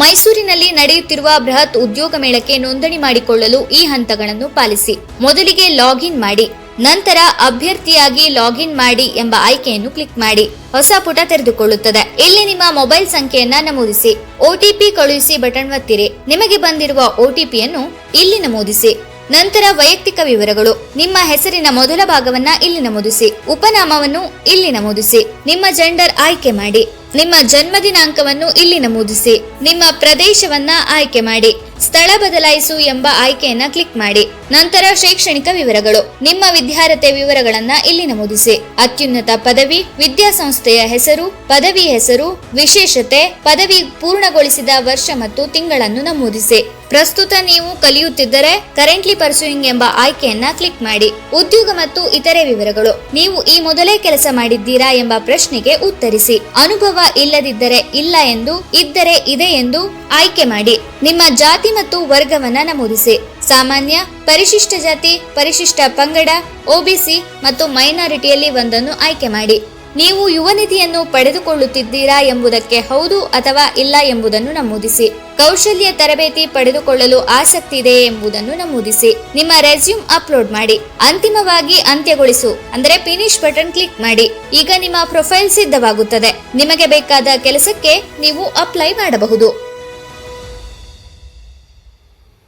ಮೈಸೂರಿನಲ್ಲಿ ನಡೆಯುತ್ತಿರುವ ಬೃಹತ್ ಉದ್ಯೋಗ ಮೇಳಕ್ಕೆ ನೋಂದಣಿ ಮಾಡಿಕೊಳ್ಳಲು ಈ ಹಂತಗಳನ್ನು ಪಾಲಿಸಿ. ಮೊದಲಿಗೆ ಲಾಗಿನ್ ಮಾಡಿ, ನಂತರ ಅಭ್ಯರ್ಥಿಯಾಗಿ ಲಾಗಿನ್ ಮಾಡಿ ಎಂಬ ಆಯ್ಕೆಯನ್ನು ಕ್ಲಿಕ್ ಮಾಡಿ. ಹೊಸ ಪುಟ ತೆರೆದುಕೊಳ್ಳುತ್ತದೆ. ಇಲ್ಲಿ ನಿಮ್ಮ ಮೊಬೈಲ್ ಸಂಖ್ಯೆಯನ್ನ ನಮೂದಿಸಿ. ಒಟಿಪಿ ಕಳುಹಿಸಿ ಬಟನ್ ಒತ್ತಿರಿ. ನಿಮಗೆ ಬಂದಿರುವ ಒಟಿಪಿಯನ್ನು ಇಲ್ಲಿ ನಮೂದಿಸಿ. ನಂತರ ವೈಯಕ್ತಿಕ ವಿವರಗಳು. ನಿಮ್ಮ ಹೆಸರಿನ ಮೊದಲ ಭಾಗವನ್ನ ಇಲ್ಲಿ ನಮೂದಿಸಿ ಉಪನಾಮವನ್ನು ಇಲ್ಲಿ ನಮೂದಿಸಿ ನಿಮ್ಮ ಜೆಂಡರ್ ಆಯ್ಕೆ ಮಾಡಿ. ನಿಮ್ಮ ಜನ್ಮ ದಿನಾಂಕವನ್ನು ಇಲ್ಲಿ ನಮೂದಿಸಿ ನಿಮ್ಮ ಪ್ರದೇಶವನ್ನ ಆಯ್ಕೆ ಮಾಡಿ. ಸ್ಥಳ ಬದಲಾಯಿಸು ಎಂಬ ಆಯ್ಕೆಯನ್ನ ಕ್ಲಿಕ್ ಮಾಡಿ. ನಂತರ ಶೈಕ್ಷಣಿಕ ವಿವರಗಳು. ನಿಮ್ಮ ವಿದ್ಯಾರ್ಹತೆ ವಿವರಗಳನ್ನ ಇಲ್ಲಿ ನಮೂದಿಸಿ. ಅತ್ಯುನ್ನತ ಪದವಿ, ವಿದ್ಯಾಸಂಸ್ಥೆಯ ಹೆಸರು, ಪದವಿ ಹೆಸರು, ವಿಶೇಷತೆ, ಪದವಿ ಪೂರ್ಣಗೊಳಿಸಿದ ವರ್ಷ ಮತ್ತು ತಿಂಗಳನ್ನು ನಮೂದಿಸಿ. ಪ್ರಸ್ತುತ ನೀವು ಕಲಿಯುತ್ತಿದ್ದರೆ ಕರೆಂಟ್ಲಿ ಪರ್ಸೂಯಿಂಗ್ ಎಂಬ ಆಯ್ಕೆಯನ್ನ ಕ್ಲಿಕ್ ಮಾಡಿ. ಉದ್ಯೋಗ ಮತ್ತು ಇತರೆ ವಿವರಗಳು. ನೀವು ಈ ಮೊದಲೇ ಕೆಲಸ ಮಾಡಿದ್ದೀರಾ ಎಂಬ ಪ್ರಶ್ನೆಗೆ ಉತ್ತರಿಸಿ. ಅನುಭವ ಇಲ್ಲದಿದ್ದರೆ ಇಲ್ಲ ಎಂದು, ಇದ್ದರೆ ಇದೆ ಎಂದು ಆಯ್ಕೆ ಮಾಡಿ. ನಿಮ್ಮ ಜಾತಿ ಮತ್ತು ವರ್ಗವನ್ನ ನಮೂದಿಸಿ. ಸಾಮಾನ್ಯ, ಪರಿಶಿಷ್ಟ ಜಾತಿ, ಪರಿಶಿಷ್ಟ ಪಂಗಡ ಒಬಿಸಿ ಮತ್ತು ಮೈನಾರಿಟಿಯಲ್ಲಿ ಒಂದನ್ನು ಆಯ್ಕೆ ಮಾಡಿ. ನೀವು ಯುವ ನಿಧಿಯನ್ನು ಪಡೆದುಕೊಳ್ಳುತ್ತಿದ್ದೀರಾ ಎಂಬುದಕ್ಕೆ ಹೌದು ಅಥವಾ ಇಲ್ಲ ಎಂಬುದನ್ನು ನಮೂದಿಸಿ. ಕೌಶಲ್ಯ ತರಬೇತಿ ಪಡೆದುಕೊಳ್ಳಲು ಆಸಕ್ತಿ ಇದೆ ಎಂಬುದನ್ನು ನಮೂದಿಸಿ. ನಿಮ್ಮ ರೆಸ್ಯೂಮ್ ಅಪ್ಲೋಡ್ ಮಾಡಿ. ಅಂತಿಮವಾಗಿ ಅಂತ್ಯಗೊಳಿಸು. ಅಂದರೆ ಫಿನಿಶ್ ಬಟನ್ ಕ್ಲಿಕ್ ಮಾಡಿ. ಈಗ ನಿಮ್ಮ ಪ್ರೊಫೈಲ್ ಸಿದ್ಧವಾಗುತ್ತದೆ. ನಿಮಗೆ ಬೇಕಾದ ಕೆಲಸಕ್ಕೆ ನೀವು ಅಪ್ಲೈ ಮಾಡಬಹುದು.